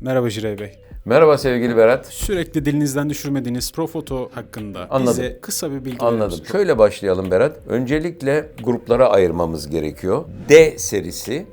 Merhaba Jirey Bey. Merhaba sevgili Berat. Sürekli dilinizden düşürmediğiniz Profoto hakkında Anladım. bize kısa bir bilgi Anladım. misiniz? Şöyle başlayalım Berat. Öncelikle gruplara ayırmamız gerekiyor. D serisi,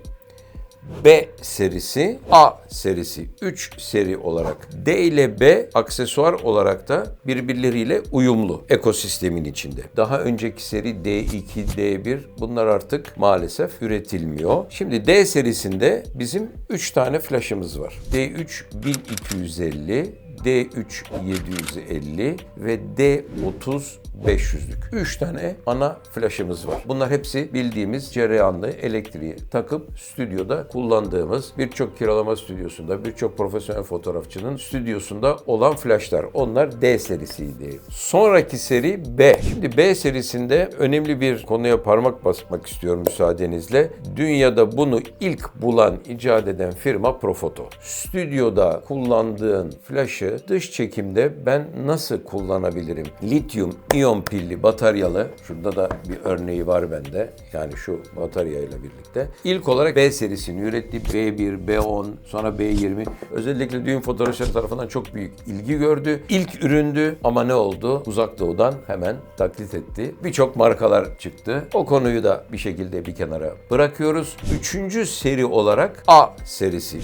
B serisi, A serisi. 3 seri olarak. D ile B aksesuar olarak da birbirleriyle uyumlu ekosistemin içinde. Daha önceki seri D2, D1 bunlar artık maalesef üretilmiyor. Şimdi D serisinde bizim 3 tane flash'ımız var. D3 1250, D3 750 ve D30 500'lük. 3 tane ana flaşımız var. Bunlar hepsi bildiğimiz cereyanlı elektriği takıp stüdyoda kullandığımız birçok kiralama stüdyosunda, birçok profesyonel fotoğrafçının stüdyosunda olan flaşlar. Onlar D serisiydi. Sonraki seri B. Şimdi B serisinde önemli bir konuya parmak basmak istiyorum müsaadenizle. Dünyada bunu ilk bulan, icat eden firma Profoto. Stüdyoda kullandığın flaşı dış çekimde ben nasıl kullanabilirim? Lityum iyon pilli bataryalı, şurada da bir örneği var bende. Yani şu bataryayla birlikte. İlk olarak B serisini üretti. B1, B10, sonra B20. Özellikle düğün fotoğrafçıları tarafından çok büyük ilgi gördü. İlk üründü ama ne oldu? Uzak Doğu'dan hemen taklit etti. Birçok markalar çıktı. O konuyu da bir şekilde bir kenara bırakıyoruz. Üçüncü seri olarak A serisi.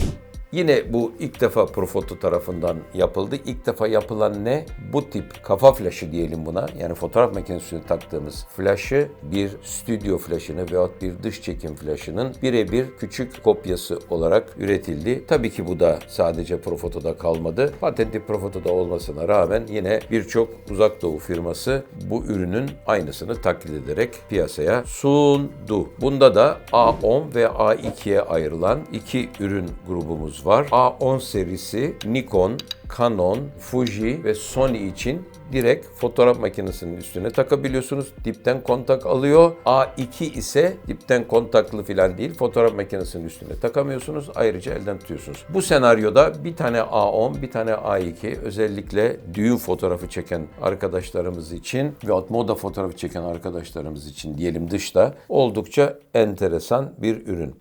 Yine bu ilk defa Profoto tarafından yapıldı. İlk defa yapılan ne? Bu tip kafa flaşı diyelim buna. Yani fotoğraf makinesine taktığımız flaşı bir stüdyo flaşını veyahut bir dış çekim flaşının birebir küçük kopyası olarak üretildi. Tabii ki bu da sadece Profoto'da kalmadı. Patentli Profoto'da olmasına rağmen yine birçok uzak doğu firması bu ürünün aynısını taklit ederek piyasaya sundu. Bunda da A10 ve A2'ye ayrılan iki ürün grubumuz var. A10 serisi Nikon, Canon, Fuji ve Sony için direkt fotoğraf makinesinin üstüne takabiliyorsunuz. Dipten kontak alıyor. A2 ise dipten kontaklı falan değil. Fotoğraf makinesinin üstüne takamıyorsunuz. Ayrıca elden tutuyorsunuz. Bu senaryoda bir tane A10, bir tane A2 özellikle düğün fotoğrafı çeken arkadaşlarımız için ve moda fotoğrafı çeken arkadaşlarımız için diyelim dışta oldukça enteresan bir ürün.